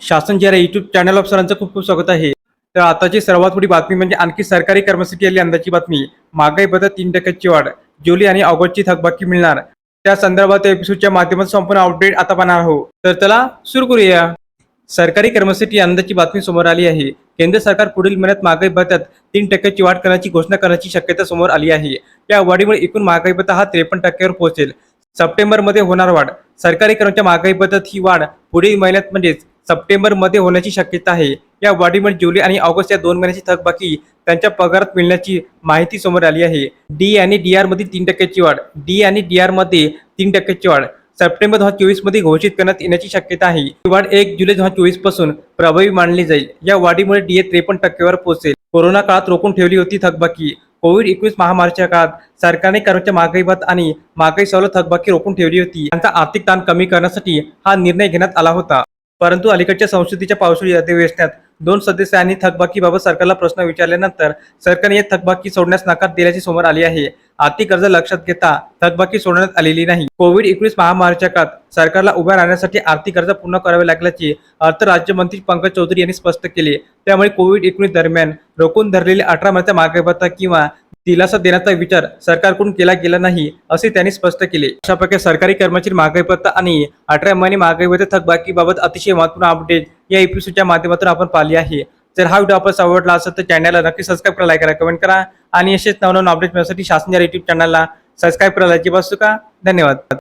शासन जे YouTube channel सरांचं खूप खूप स्वागत आहे. तर आताची सर्वात मोठी बातमी म्हणजे आणखी सरकारी कर्मचारी आली अंदाची बातमी. महागाई बदल तीन टक्क्याची वाढ. जुलै आणि ऑगस्टची थकबाकी मिळणार. त्या संदर्भात एपिसोडच्या माध्यमातून संपूर्ण अपडेट आता पाहणार आहोत. तर चला सुरू करूया. सरकारी कर्मचारी अंदाची बातमी समोर आली आहे. केंद्र सरकार पुढील महिन्यात महागाई भत्त्यात तीन टक्क्याची वाढ करण्याची घोषणा करण्याची शक्यता समोर आली आहे. या वाढीमुळे एकूण महागाई भत्ता हा त्रेपन्न टक्क्यावर पोहोचेल. सप्टेंबरमध्ये होणार वाढ. सरकारी कर्मचाऱ्या महागाई पद्धत ही वाढ पुढील महिन्यात म्हणजेच सप्टेंबरमध्ये होण्याची शक्यता आहे. या वाढीमुळे जुलै आणि ऑगस्ट या दोन महिन्याची थकबाकी त्यांच्या पगारात मिळण्याची माहिती समोर आली आहे. डी आणि डी आर तीन टक्क्याची वाढ. डी आणि डी आरमध्ये तीन टक्क्याची वाढ. सप्टेंबर दोन हजार चोवीसमध्ये घोषित करण्यात येण्याची शक्यता आहे. ही वाढ एक जुलै दोन हजार चोवीसपासून प्रभावी मानली जाईल. या वाढीमुळे डीए त्रेपन्न टक्क्यावर पोहोचेल. कोरोना काळात रोखून ठेवली होती थकबाकी. कोविड एकवीस महामारीच्या काळात सरकारने कर्मचारी महागाई भत्ता आणि महागाई सवलत थकबाकी रोखून ठेवली होती. त्यांचा आर्थिक ताण कमी करण्यासाठी हा निर्णय घेण्यात आला होता. परंतु अलीकडच्या संसदेच्या पावसाळी अधिवेशनात दोन सदस्यांनी थकबाकीबाबत सरकारला प्रश्न विचारल्यानंतर सरकारने या थकबाकी सोडण्यास नकार दिल्याचे समोर आले आहे. आर्थिक कर्ज लक्षात घेता थकबाकी सोडण्यात आलेली नाही. कोविड एकवीस महामारीच्या काळात सरकारला उभ्या राहण्यासाठी आर्थिक कर्ज पूर्ण करावे लागल्याचे अर्थ राज्यमंत्री पंकज चौधरी यांनी स्पष्ट केले. त्यामुळे कोविड एकोणीस दरम्यान रोखून धरलेले अठरा महिन्याचा महागाई किंवा दिलासा देण्याचा विचार सरकारकडून केला गेला नाही असे त्यांनी स्पष्ट केले. अशा प्रकारे सरकारी कर्मचारी महागाई भत्ता आणि अठरा महिने महागाई भत्ता थकबाकीबाबत अतिशय महत्त्वपूर्ण अपडेट या एपिसोडच्या माध्यमातून आपण पाहिली आहे. जर हा व्हिडिओ आपल्याला आवडला असेल तर चॅनलला नक्की सबस्क्राईब करा लाईक करा कमेंट करा. आणि असेच नवनवीन अपडेट मिळण्यासाठी शासनाच्या युट्यूब चॅनलला सबस्क्राईब करायला अजिबात चुका धन्यवाद.